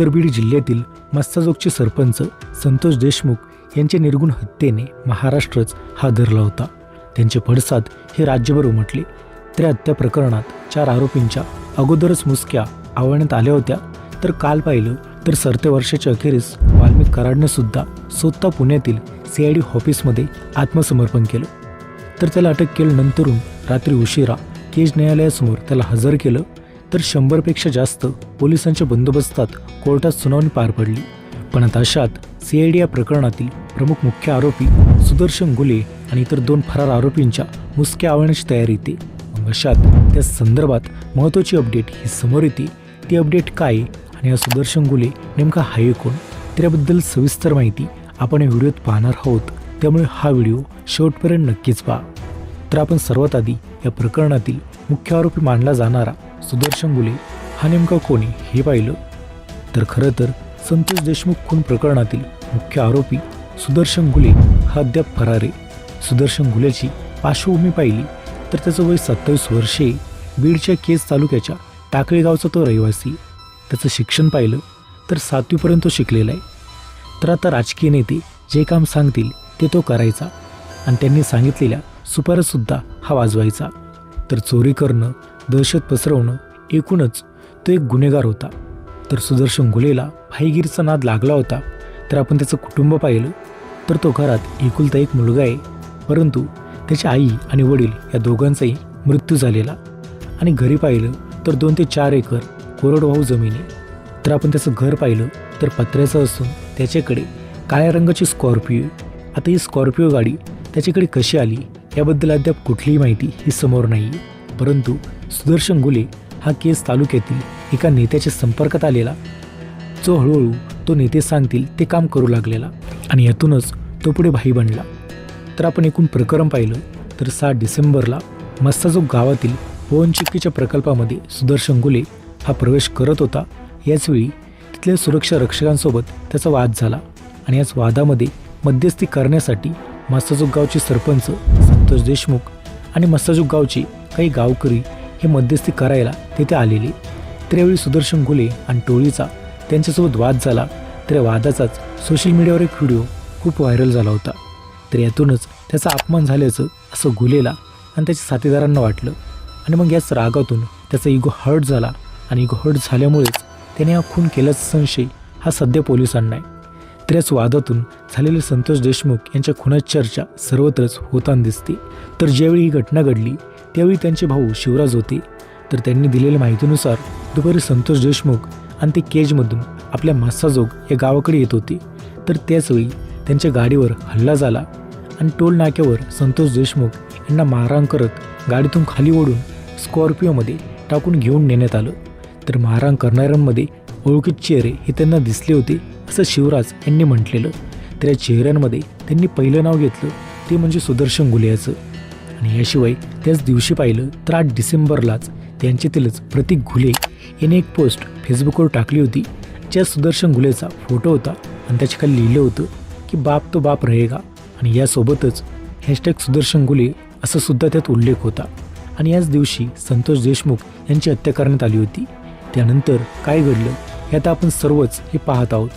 उत्तर बीड जिल्ह्यातील मस्ताजोगचे सरपंच संतोष देशमुख यांच्या निर्गुण हत्येने महाराष्ट्रच हादरला होता. त्यांचे पडसाद हे राज्यभर उमटले. त्या हत्या प्रकरणात चार आरोपींच्या अगोदरच मुसक्या आवळण्यात आल्या होत्या. तर काल पाहिलं तर सरत्या वर्षाच्या अखेरीस वाल्मिक कराडने सुद्धा स्वतः पुण्यातील सी आय डी ऑफिसमध्ये आत्मसमर्पण केलं. तर त्याला अटक केल्यानंतरून रात्री उशिरा केज न्यायालयासमोर त्याला हजर केलं. तर शंभरपेक्षा जास्त पोलिसांच्या बंदोबस्तात कोर्टात सुनावणी पार पडली. पण आता अशात सी आय डी या प्रकरणातील प्रमुख मुख्य आरोपी सुदर्शन गुले आणि इतर दोन फरार आरोपींच्या मुसक्या आवळण्याची तयारी येते. मग अशात त्या संदर्भात महत्त्वाची अपडेट ही समोर येते. ती अपडेट काय आणि हा सुदर्शन गुले नेमका हाय कोण? त्याबद्दल सविस्तर माहिती आपण या व्हिडिओत पाहणार आहोत. त्यामुळे हा व्हिडिओ शेवटपर्यंत नक्कीच पहा. तर आपण सर्वात आधी या प्रकरणातील मुख्य आरोपी मानला जाणारा सुदर्शन गुले हा नेमका कोणी हे पाहिलं? तर खरं तर संतोष देशमुख खून प्रकरणातील मुख्य आरोपी सुदर्शन गुले हा अद्याप फरार आहे. सुदर्शन गुलेची पार्श्वभूमी पाहिली तर त्याचं वय सत्तावीस वर्षे बीडच्या केस तालुक्याच्या टाकळी गावचा तो रहिवासी त्याचं शिक्षण पाहिलं तर सातवीपर्यंत तो शिकलेला आहे. तर आता राजकीय नेते जे काम सांगतील ते तो करायचा आणि त्यांनी सांगितलेल्या सुपारसुद्धा हा वाजवायचा. तर चोरी करणं दहशत पसरवणं एकूणच तो एक गुन्हेगार होता. तर सुदर्शन गुलेला भाईगिरीचा नाद लागला होता तर आपण त्याचं कुटुंब पाहिलं. तर तो घरात एकुलता एक मुलगा आहे परंतु त्याची आई आणि वडील या दोघांचाही मृत्यू झालेला. आणि घरी पाहिलं तर दोन ते चार एकर कोरडवाहू जमीन आहे. तर आपण त्याचं घर पाहिलं तर पत्र्याचं असून त्याच्याकडे काळ्या रंगाची स्कॉर्पिओ आता ही स्कॉर्पिओ गाडी त्याच्याकडे कशी आली याबद्दल अद्याप कुठलीही माहिती ही समोर नाही परंतु सुदर्शन गुले हा केस तालुक्यातील एका नेत्याच्या संपर्कात आलेला. जो हळूहळू तो नेते सांगतील ते काम करू लागलेला आणि यातूनच तो पुढे भाई बनला. तर आपण एकूण प्रकरण पाहिलं तर सात डिसेंबरला मस्ताजोग गावातील पवनचिक्कीच्या प्रकल्पामध्ये सुदर्शन गुले हा प्रवेश करत होता. याचवेळी तिथल्या सुरक्षा रक्षकांसोबत त्याचा वाद झाला आणि याच वादामध्ये मध्यस्थी करण्यासाठी मस्ताजोग गावचे सरपंच संतोष देशमुख आणि मस्ताजोग गावचे काही गावकरी हे मध्यस्थी करायला तेथे आलेले. त्यावेळी सुदर्शन गुले आणि टोळीचा त्यांच्यासोबत वाद झाला. तर वादाचाच सोशल मीडियावर एक व्हिडिओ खूप व्हायरल झाला होता. तर यातूनच त्याचा अपमान झाल्याचं असं गुलेला आणि त्याच्या साथीदारांना वाटलं. आणि मग याच रागातून त्याचा इगो हर्ट झाला. आणि इगो हर्ट झाल्यामुळेच त्याने हा खून केल्याचा संशय हा सध्या पोलिसांना आहे. तर याच वादातून झालेले संतोष देशमुख यांच्या खुनाची चर्चा सर्वत्रच होताना दिसते. तर ज्यावेळी ही घटना घडली त्यावेळी त्यांचे भाऊ शिवराज होते. तर त्यांनी दिलेल्या माहितीनुसार दुपारी संतोष देशमुख आणि ते केजमधून आपल्या मासाजोग या गावाकडे येत होते. तर त्याचवेळी त्यांच्या गाडीवर हल्ला झाला आणि टोल नाक्यावर संतोष देशमुख यांना मारहाण करत गाडीतून खाली ओढून स्कॉर्पिओमध्ये टाकून घेऊन नेण्यात आलं. तर मारहाण करणाऱ्यांमध्ये ओळखीत चेहरे हे त्यांना दिसले होते असं शिवराज यांनी म्हटलेलं. तर या चेहऱ्यांमध्ये त्यांनी पहिलं नाव घेतलं ते म्हणजे सुदर्शन गुलियाचं. आणि याशिवाय त्याच दिवशी पाहिलं तर आठ डिसेंबरलाच त्यांच्यातीलच प्रतीक घुले याने एक पोस्ट फेसबुकवर टाकली होती. ज्या सुदर्शन घुलेचा फोटो होता आणि त्याच्याखाली लिहिलं होतं की बाप तो बाप रहेगा आणि यासोबतच हॅशटॅग सुदर्शन गुले असं सुद्धा त्यात उल्लेख होता. आणि याच दिवशी संतोष देशमुख यांची हत्या करण्यात आली होती. त्यानंतर काय घडलं हे आता आपण सर्वच हे पाहत आहोत.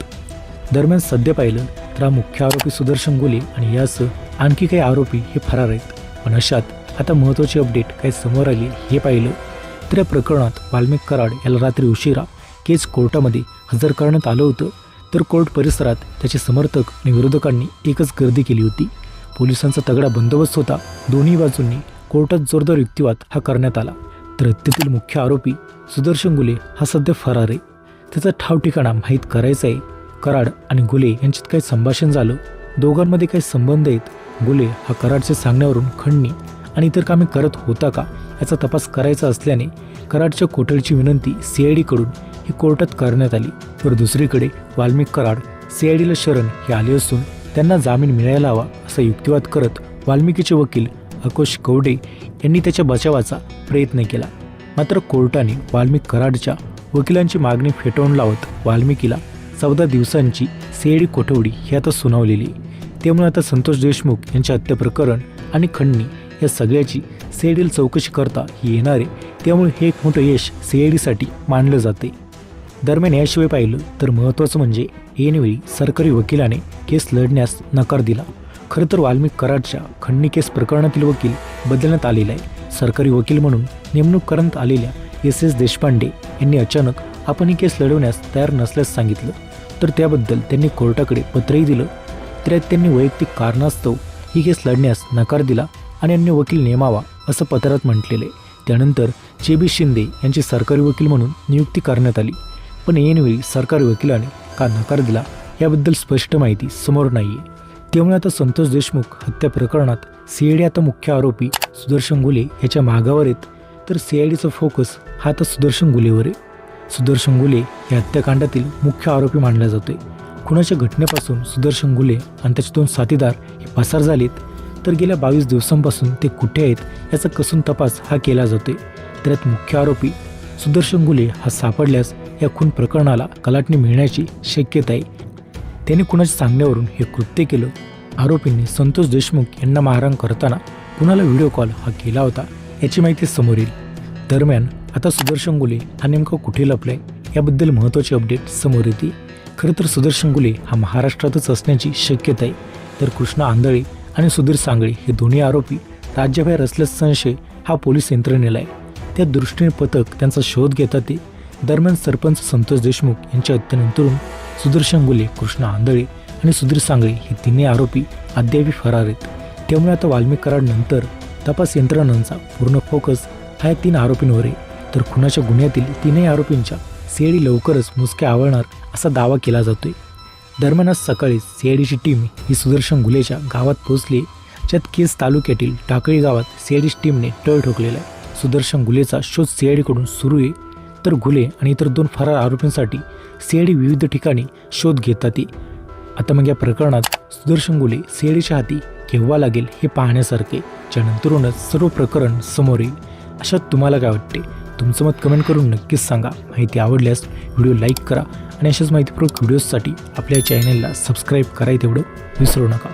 दरम्यान सध्या पाहिलं तर हा मुख्य आरोपी सुदर्शन गुले आणि यासह आणखी काही आरोपी हे फरार आहेत. पण अशात आता महत्त्वाची अपडेट काय समोर आली हे पाहिलं तर या प्रकरणात वाल्मिक कराड याला रात्री उशिरा केस कोर्टामध्ये हजर करण्यात आलं होतं. तर कोर्ट परिसरात त्याचे समर्थक आणि विरोधकांनी एकच गर्दी केली होती. पोलिसांचा तगडा बंदोबस्त होता. दोन्ही बाजूंनी कोर्टात जोरदार युक्तिवाद हा करण्यात आला. तर हत्येतील मुख्य आरोपी सुदर्शन गुले हा सध्या फरार आहे. त्याचा ठाव ठिकाणा माहीत करायचा आहे. कराड आणि गुले यांच्यात काही संभाषण झालं. दोघांमध्ये काही संबंध आहेत गुले हा कराडचे सांगण्यावरून खंडणी आणि इतर कामे करत होता का? याचा तपास करायचा असल्याने कराडच्या कोठडीची विनंती सी आय ही कोर्टात करण्यात आली. तर दुसरीकडे वाल्मिक कराड सी आय डीला शरण हे आले असून त्यांना जामीन मिळायला हवा असा युक्तिवाद करत वाल्मिकीचे वकील अकोश कवडे यांनी त्याच्या बचावाचा प्रयत्न केला. मात्र कोर्टाने वाल्मिक कराडच्या वकिलांची मागणी फेटाळून लावत वाल्मिकीला चौदा दिवसांची सीआयडी कोठवडी ही आता सुनावलेली त्यामुळे आता संतोष देशमुख यांच्या हत्याप्रकरण आणि खंडणी या सगळ्याची सीआयडीला चौकशी करता ही येणार आहे त्यामुळे हे एक मोठं यश सीआयडीसाठी मानलं जाते. दरम्यान याशिवाय पाहिलं तर महत्त्वाचं म्हणजे ऐनवेळी सरकारी वकिलाने केस लढण्यास नकार दिला. खरं तर वाल्मिक कराडच्या खंडणी केस प्रकरणातील वकील बदलण्यात आलेला आहे. सरकारी वकील म्हणून नेमणूक करण्यात आलेल्या एस एस देशपांडे यांनी अचानक आपण ही केस लढवण्यास तयार नसल्यास सांगितलं. तर त्याबद्दल त्यांनी कोर्टाकडे पत्रही दिलं. त्यात त्यांनी वैयक्तिक कारणास्तव ही केस लढण्यास नकार दिला आणि अन्य वकील नेमावा असं पत्रात म्हटलेलं. आहे त्यानंतर जे बी शिंदे यांची सरकारी वकील म्हणून नियुक्ती करण्यात आली. पण ऐनवेळी सरकारी वकिलाने का नकार दिला याबद्दल स्पष्ट माहिती समोर नाही आहे त्यामुळे आता संतोष देशमुख हत्या प्रकरणात सीआयडी आता मुख्य आरोपी सुदर्शन गुले याच्या मागावर आहेत. तर सीआयडीचा फोकस हा आता सुदर्शन गुलेवर आहे. सुदर्शन गुले या हत्याकांडातील मुख्य आरोपी मानला जातोय. खुनाच्या घटनेपासून सुदर्शन गुले आणि त्याचे दोन साथीदार हे पसार झालेत. तर गेल्या बावीस दिवसांपासून ते कुठे आहेत याचा कसून तपास हा केला जातोय. त्यात मुख्य आरोपी सुदर्शन गुले हा सापडल्यास या खून प्रकरणाला कलाटणी मिळण्याची शक्यता आहे त्याने कुणाच्या सांगण्यावरून हे कृत्य केलं? आरोपींनी संतोष देशमुख यांना मारहाण करताना कुणाला व्हिडिओ कॉल हा केला होता याची माहिती समोर येईल. दरम्यान आता सुदर्शन गुले हा नेमका कुठे लपलाय याबद्दल महत्त्वाची अपडेट समोर येते. खरं तर सुदर्शन गुले हा महाराष्ट्रातच असण्याची शक्यता आहे तर कृष्णा आंधळे आणि सुधीर सांगळे हे दोन्ही आरोपी राज्याबाहेर असल्याचा संशय हा पोलीस यंत्रणेला आहे त्या दृष्टीने पथक त्यांचा शोध घेतात ते. दरम्यान सरपंच संतोष देशमुख यांच्या हत्येनंतरून सुदर्शन गुले कृष्णा आंधळे आणि सुधीर सांगळे हे तिन्ही आरोपी अद्यापही फरार आहेत. त्यामुळे आता वाल्मिक नंतर तपास यंत्रणांचा पूर्ण फोकस हा या तीन आरोपींवर आहे. तर खुनाच्या गुन्ह्यातील तीनही आरोपींच्या सीआयडी लवकरच मुसके आवळणार असा दावा केला जातोय. दरम्यान आज सकाळी सीआयडीची टीम ही सुदर्शन गुलेच्या गावात पोहोचली. ज्यात केस तालुक्यातील टाकळी गावात सीआयडीची टीमने टळ ठोकलेला आहे. सुदर्शन गुलेचा शोध सीआयडीकडून सुरू आहे. तर गुले आणि इतर दोन फरार आरोपींसाठी सीआयडी विविध ठिकाणी शोध घेतात. ती आता मग या प्रकरणात सुदर्शन गुले सीआयडीच्या हाती केव्हा लागेल हे पाहण्यासारखे ज्यानंतरूनच सर्व प्रकरण समोर येईल. अशात तुम्हाला काय वाटते? तुमचं मत कमेंट करून नक्कीच सांगा. माहिती आवडल्यास व्हिडिओ लाईक करा आणि अशाच माहितीपूर्वक व्हिडिओजसाठी आपल्या चॅनलला सबस्क्राईब करायला तेवढं विसरू नका.